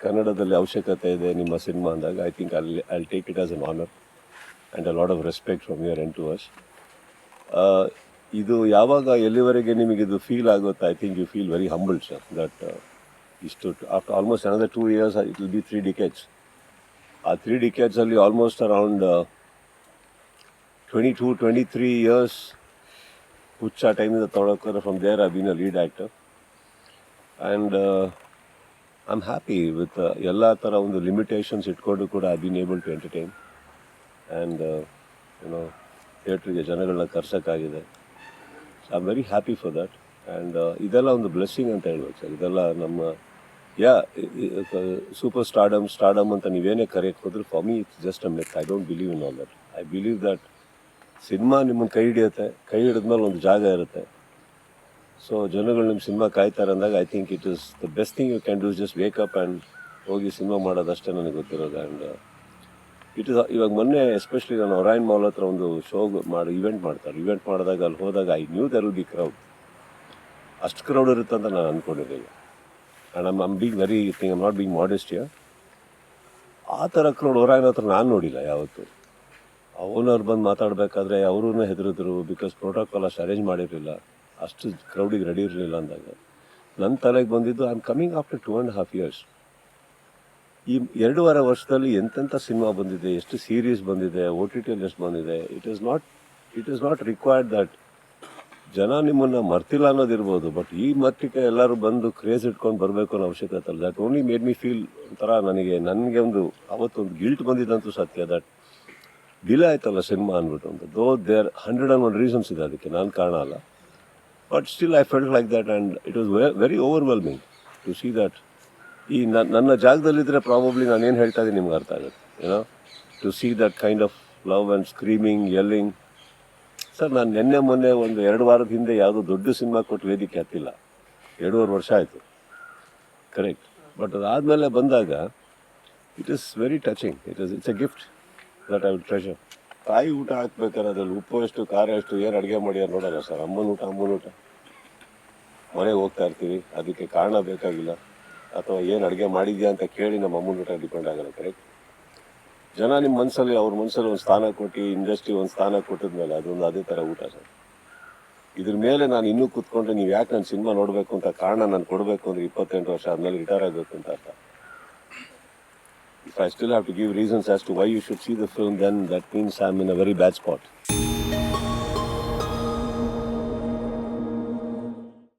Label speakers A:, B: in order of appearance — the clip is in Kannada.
A: ಕನ್ನಡದಲ್ಲಿ ಅವಶ್ಯಕತೆ ಇದೆ ನಿಮ್ಮ ಸಿನಿಮಾ ಅಂದಾಗ ಐ ಥಿಂಕ್ ಅಲ್ಲಿ I take it as an honour and a lot of respect from your end to us ಇದು ಯಾವಾಗ ಎಲ್ಲಿವರೆಗೆ ನಿಮಗೆ ಇದು ಫೀಲ್ ಆಗುತ್ತೆ I think you feel very humble sir that ಇಷ್ಟು after almost another two years it will be three decades ಆ three ಡಿಕೇಟ್ಸಲ್ಲಿ almost around twenty two twenty three years ಹುಚ್ಚ ಟೈಮಿಂದ ತೊಗೊಳಕ್ಕೋದ್ರೆ from there I been a lead actor and I am happy with ಎಲ್ಲ ಥರ ಒಂದು ಲಿಮಿಟೇಷನ್ಸ್ ಇಟ್ಕೊಂಡು ಕೂಡ I been able to entertain and ಏನೋ ಥಿಯೇಟ್ರಿಗೆ ಜನಗಳನ್ನ ಕರ್ಸೋಕ್ಕಾಗಿದೆ. I am very happy for that and ಇದೆಲ್ಲ ಒಂದು ಬ್ಲೆಸ್ಸಿಂಗ್ ಅಂತ ಹೇಳ್ಬೇಕು ಸರ್. ಇದೆಲ್ಲ ನಮ್ಮ ಯಾ ಸೂಪರ್ ಸ್ಟಾರ್ಡಮ್ ಸ್ಟಾರ್ಡಮ್ ಅಂತ ನೀವೇನೇ ಕರೆಯಕ್ಕೆ ಹೋದ್ರೆ for me it's just a myth I don't believe in all that I believe that cinema ನಿಮ್ಮನ್ನು ಕೈ ಹಿಡಿಯುತ್ತೆ, ಕೈ ಹಿಡಿದ್ಮೇಲೆ ಒಂದು ಜಾಗ ಇರುತ್ತೆ. ಸೊ ಜನಗಳು ನಿಮ್ಮ ಸಿನಿಮಾ ಕಾಯ್ತಾರೆ ಅಂದಾಗ I think it is the best thing you can do just wake up and ಹೋಗಿ ಸಿನಿಮಾ ಮಾಡೋದಷ್ಟೇ ನನಗೆ ಗೊತ್ತಿರೋದು. ಆ್ಯಂಡ್ ಇಟ್ ಇಸ್ ಇವಾಗ ಮೊನ್ನೆ ಎಸ್ಪೆಷಲಿ ನಾನು ಒರಾಯನ್ ಮಾಲ್ ಹತ್ರ ಒಂದು ಶೋ ಮಾಡಿ ಇವೆಂಟ್ ಮಾಡ್ತಾರೆ. ಇವೆಂಟ್ ಮಾಡಿದಾಗ ಅಲ್ಲಿ ಹೋದಾಗ I knew there will be crowd ಅಷ್ಟು ಕ್ರೌಡ್ ಇರುತ್ತೆ ಅಂತ ನಾನು ಅಂದ್ಕೊಂಡಿದ್ದೀನಿ and I'm I'm being very thing I'm not being modest ಆ ಥರ ಕ್ರೌಡ್ ಒರಾಯನ್ ಹತ್ರ ನಾನು ನೋಡಿಲ್ಲ ಯಾವತ್ತೂ. ಓನರ್ ಬಂದು ಮಾತಾಡಬೇಕಾದ್ರೆ ಅವರೂ ಹೆದರಿದ್ರು ಬಿಕಾಸ್ ಪ್ರೋಟೋಕಾಲ್ ಅಷ್ಟು ಅರೇಂಜ್ ಮಾಡಿರಲಿಲ್ಲ. ಅಷ್ಟು ಕ್ರೌಡಿಗೆ ರೆಡಿ ಇರಲಿಲ್ಲ ಅಂದಾಗ ನನ್ನ ತಲೆಗೆ ಬಂದಿದ್ದು I am coming after two and half years ಈ ಎರಡೂವರೆ ವರ್ಷದಲ್ಲಿ ಎಂತೆಂಥ ಸಿನಿಮಾ ಬಂದಿದೆ, ಎಷ್ಟು ಸೀರೀಸ್ ಬಂದಿದೆ ಓ ಟಿ ಟಿಯಲ್ಲಿ ಎಷ್ಟು ಬಂದಿದೆ it is not it is not required that ಜನ ನಿಮ್ಮನ್ನು ಮರ್ತಿಲ್ಲ ಅನ್ನೋದಿರ್ಬೋದು ಬಟ್ ಈ ಮಟ್ಟಿಗೆ ಎಲ್ಲರೂ ಬಂದು ಕ್ರೇಜ್ ಇಟ್ಕೊಂಡು ಬರಬೇಕು ಅನ್ನೋ ಅವಶ್ಯಕತೆ ಅಲ್ಲ that only made me feel ಒಂಥರ ನನಗೆ ನನಗೆ ಒಂದು ಅವತ್ತೊಂದು ಗಿಲ್ಟ್ ಬಂದಿದ್ದಂತೂ ಸತ್ಯ. ದಟ್ ಡಿಲೇ ಆಯ್ತಲ್ಲ ಸಿನಿಮಾ ಅಂದ್ಬಿಟ್ಟು ಒಂದು though there hundred and one reasons ಇದೆ ಅದಕ್ಕೆ, ನಾನು ಕಾರಣ ಅಲ್ಲ. But still I felt like that and it was very overwhelming to see that ಈ ನನ್ನ ಜಾಗದಲ್ಲಿದ್ದರೆ ಪ್ರಾಬಬ್ಲಿ ನಾನು ಏನು ಹೇಳ್ತಾ ಇದ್ದೀನಿ ನಿಮ್ಗೆ ಅರ್ಥ ಆಗುತ್ತೆ ಏನೋ to see that kind of love and screaming yelling sir ನಾನು ನಿನ್ನೆ ಮೊನ್ನೆ ಒಂದು ಎರಡು ವಾರದ ಹಿಂದೆ ಯಾವುದೋ ದೊಡ್ಡ ಸಿನಿಮಾ ಕೊಟ್ಟು ವೇದಿಕೆ ಹತ್ತಿಲ್ಲ. ಎರಡೂವರೆ ವರ್ಷ ಆಯಿತು. ಕರೆಕ್ಟ್ ಬಟ್ ಅದಾದಮೇಲೆ ಬಂದಾಗ it is very touching it is it's a gift that I will treasure ತಾಯಿ ಊಟ ಹಾಕ್ಬೇಕಾರೆ ಅದ್ರಲ್ಲಿ ಉಪ್ಪು ಎಷ್ಟು, ಖಾರ ಎಷ್ಟು, ಏನು ಅಡುಗೆ ಮಾಡ್ಯಾರ ನೋಡಲ್ಲ ಸರ್. ಅಮ್ಮನ ಊಟ ಅಮ್ಮನ ಊಟ. ಮನೆಗೆ ಹೋಗ್ತಾ ಇರ್ತೀವಿ. ಅದಕ್ಕೆ ಕಾರಣ ಬೇಕಾಗಿಲ್ಲ. ಅಥವಾ ಏನು ಅಡುಗೆ ಮಾಡಿದ್ಯಾ ಅಂತ ಕೇಳಿ ನಮ್ಮ ಅಮ್ಮನ ಊಟ ಡಿಪೆಂಡ್ ಆಗಲ್ಲ ಕರೆಕ್ಟ್ ಜನ ನಿಮ್ಮ ಮನಸ್ಸಲ್ಲಿ ಅವ್ರ ಮನಸ್ಸಲ್ಲಿ ಒಂದು ಸ್ಥಾನ ಕೊಟ್ಟು ಇಂಡಸ್ಟ್ರಿ ಒಂದು ಸ್ಥಾನ ಕೊಟ್ಟಿದ್ಮೇಲೆ ಅದೊಂದು ಅದೇ ಥರ ಊಟ ಸರ್. ಇದ್ರ ಮೇಲೆ ನಾನು ಇನ್ನೂ ಕೂತ್ಕೊಂಡ್ರೆ ನೀವು ಯಾಕೆ ನಾನು ಸಿನಿಮಾ ನೋಡಬೇಕು ಅಂತ ಕಾರಣ ನಾನು ಕೊಡಬೇಕು ಅಂದರೆ ಇಪ್ಪತ್ತೆಂಟು ವರ್ಷ ಆದಮೇಲೆ ರಿಟೈರ್ ಆಗಬೇಕು ಅಂತ ಅರ್ಥ. I still have to give reasons as to why you should see the film, then that means I'm in a very bad spot.